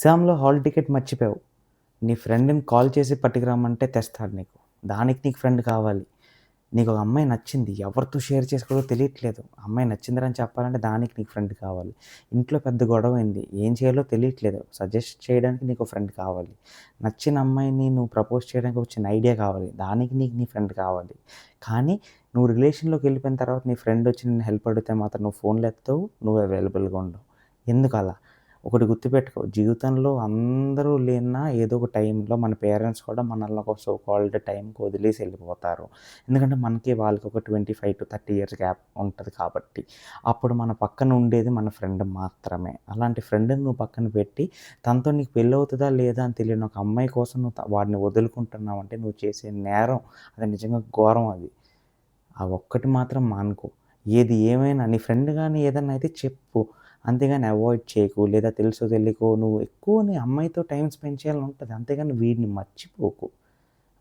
ఎగ్జామ్లో hall ticket మర్చిపోయావు. నీ ఫ్రెండ్ని కాల్ చేసి పట్టుకురామంటే తెస్తాడు నీకు. దానికి నీకు ఫ్రెండ్ కావాలి. నీకు ఒక అమ్మాయి నచ్చింది. ఎవరితో షేర్ చేసుకోవడో తెలియట్లేదు. అమ్మాయి నచ్చిందని చెప్పాలంటే దానికి నీకు ఫ్రెండ్ కావాలి. ఇంట్లో పెద్ద గొడవ అయింది. ఏం చేయాలో తెలియట్లేదు. సజెస్ట్ చేయడానికి నీకు ఫ్రెండ్ కావాలి. నచ్చిన అమ్మాయిని నువ్వు ప్రపోజ్ చేయడానికి వచ్చిన ఐడియా కావాలి. దానికి నీకు నీ ఫ్రెండ్ కావాలి. కానీ నువ్వు రిలేషన్లోకి వెళ్ళిపోయిన తర్వాత నీ ఫ్రెండ్ వచ్చి నేను హెల్ప్ అడిగితే మాత్రం నువ్వు ఫోన్లు ఎత్తావు నువ్వు అవైలబుల్గా ఉండవు. ఎందుకు అలా ఒకటి గుర్తుపెట్టుకో. జీవితంలో అందరూ లేనా ఏదో ఒక టైంలో మన పేరెంట్స్ కూడా మనల్ని ఒక సో కాల్డ్ టైంకి వదిలేసి వెళ్ళిపోతారు. ఎందుకంటే మనకి వాళ్ళకి ఒక twenty five to thirty years gap ఉంటుంది కాబట్టి. అప్పుడు మన పక్కన ఉండేది మన ఫ్రెండ్ మాత్రమే. అలాంటి ఫ్రెండ్ని నువ్వు పక్కన పెట్టి తనతో నీకు పెళ్ళి అవుతుందా లేదా అని తెలియని ఒక అమ్మాయి కోసం నువ్వు వాడిని వదులుకుంటున్నావు అంటే నువ్వు చేసే నేరం అది నిజంగా ఘోరం అది. ఆ ఒక్కటి మాత్రం మానుకో. ఏది ఏమైనా నీ ఫ్రెండ్ కానీ ఏదన్నా అయితే చెప్పు. అంతేగాని అవాయిడ్ చేయకు లేదా తెలుసో తెలియకో నువ్వు ఎక్కువ నీ అమ్మాయితో టైం స్పెండ్ చేయాలని ఉంటుంది. అంతేగాని వీడిని మర్చిపోకు.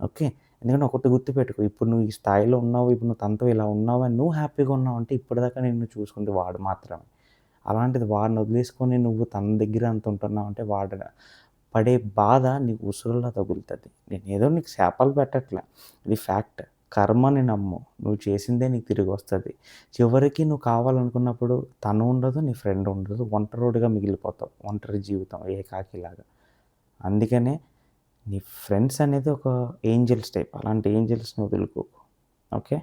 ఓకే? ఎందుకంటే ఒకటి గుర్తుపెట్టుకో ఇప్పుడు నువ్వు ఈ స్థాయిలో ఉన్నావు ఇప్పుడు నువ్వు తనతో ఇలా ఉన్నావు అని నువ్వు హ్యాపీగా ఉన్నావు అంటే ఇప్పటిదాకా నిన్ను చూసుకుంటే వాడు మాత్రమే. అలాంటిది వాడిని వదిలేసుకొని నువ్వు తన దగ్గర అంత ఉంటున్నావు అంటే వాడు పడే బాధ నీకు ఉసురులా తగులుతుంది. నేను ఏదో నీకు శాపాలు పెట్టట్లే. ఇది ఫ్యాక్ట్ కర్మని నమ్ము. నువ్వు చేసిందే నీకు తిరిగి వస్తుంది. చివరికి నువ్వు కావాలనుకున్నప్పుడు తను ఉండదు నీ ఫ్రెండ్ ఉండదు. ఒంటరోడిగా మిగిలిపోతావు. ఒంటరి జీవితం ఏకాకిలాగా. అందుకనే నీ ఫ్రెండ్స్ అనేది ఒక ఏంజల్స్ టైప్. అలాంటి ఏంజల్స్ని వదులుకోకు. ఓకే?